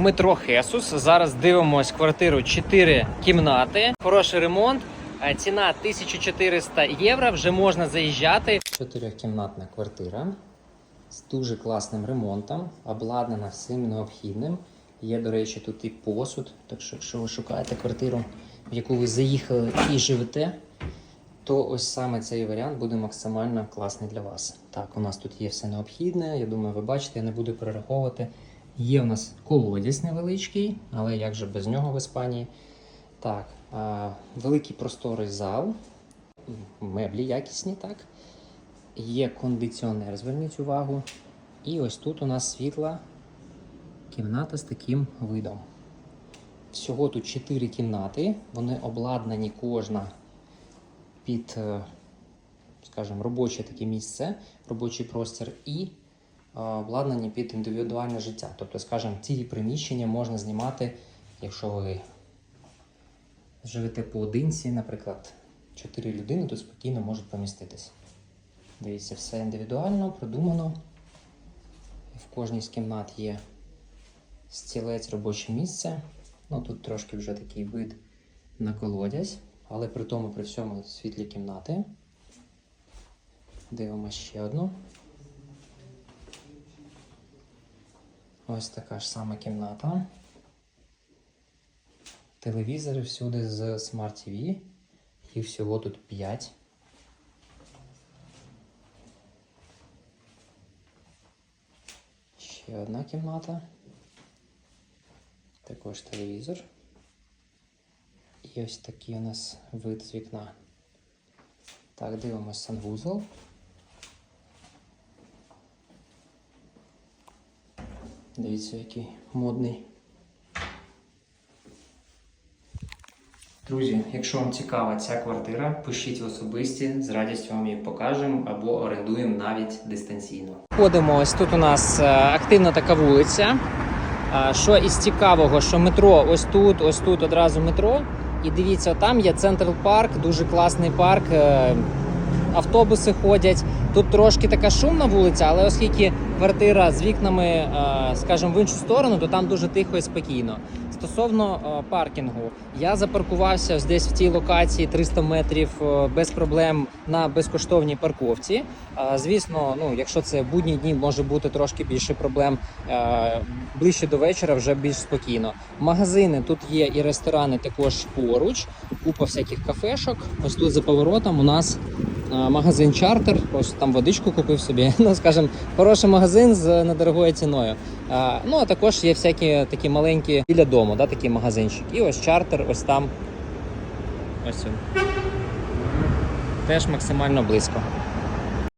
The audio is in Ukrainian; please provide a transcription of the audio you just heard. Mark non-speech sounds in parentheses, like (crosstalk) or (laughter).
метро Хесус. Зараз дивимось квартиру 4 кімнати. Хороший ремонт. Е, Ціна 1400 євро. Вже можна заїжджати. Чотирьохкімнатна квартира з дуже класним ремонтом, обладнана всім необхідним. Є, до речі, тут і посуд. Так що, якщо ви шукаєте квартиру, в яку ви заїхали і живете, то ось саме цей варіант буде максимально класний для вас. Так, у нас тут є все необхідне. Я думаю, ви бачите, я не буду перераховувати. Є у нас колодязь невеличкий, але як же без нього в Іспанії. Так, великий просторий зал, меблі якісні, так. Є кондиціонер, зверніть увагу. І ось тут у нас світла кімната з таким видом. Всього тут 4 кімнати, вони обладнані кожна під, е, скажімо, робоче таке місце, робочий простір і обладнані під індивідуальне життя. Тобто, скажімо, ці приміщення можна знімати, якщо ви живете поодинці, наприклад, 4 людини тут спокійно можуть поміститися. Дивіться, все індивідуально, продумано. В кожній з кімнат є стілець робоче місце. Ну тут трошки вже такий вид на колодязь, але при тому при всьому світлі кімнати. Дивимося ще одну. Ось така ж сама кімната. Телевізори всюди з Smart TV. Їх всього тут 5. Ще одна кімната. Також телевізор. І ось такий у нас вид з вікна. Так, дивимось санвузол. Дивіться, який модний. Друзі, якщо вам цікава ця квартира, пишіть в особисті, з радістю вам її покажемо або орендуємо навіть дистанційно. Ходимо, ось тут у нас е, активна така вулиця. Що із цікавого, що метро ось тут, ось тут одразу метро. І дивіться, там є Централ Парк, дуже класний парк. Автобуси ходять. Тут трошки така шумна вулиця, але оскільки квартира з вікнами, е, скажімо, в іншу сторону, то там дуже тихо і спокійно. Стосовно е, паркінгу, я запаркувався десь в цій локації 300 метрів е, без проблем на безкоштовній парковці. Звісно, ну якщо це будні дні, може бути трошки більше проблем. Ближче до вечора вже більш спокійно. Магазини тут є і ресторани також поруч, купа всяких кафешок. Ось тут за поворотом у нас магазин чартер. Ось там водичку купив собі. (laughs) Ну скажімо, хороший магазин з недорогою ціною. Е, Ну а також є всякі такі маленькі біля дому, да, такий магазинчик. І ось чартер, ось там. Ось він. Теж максимально близько.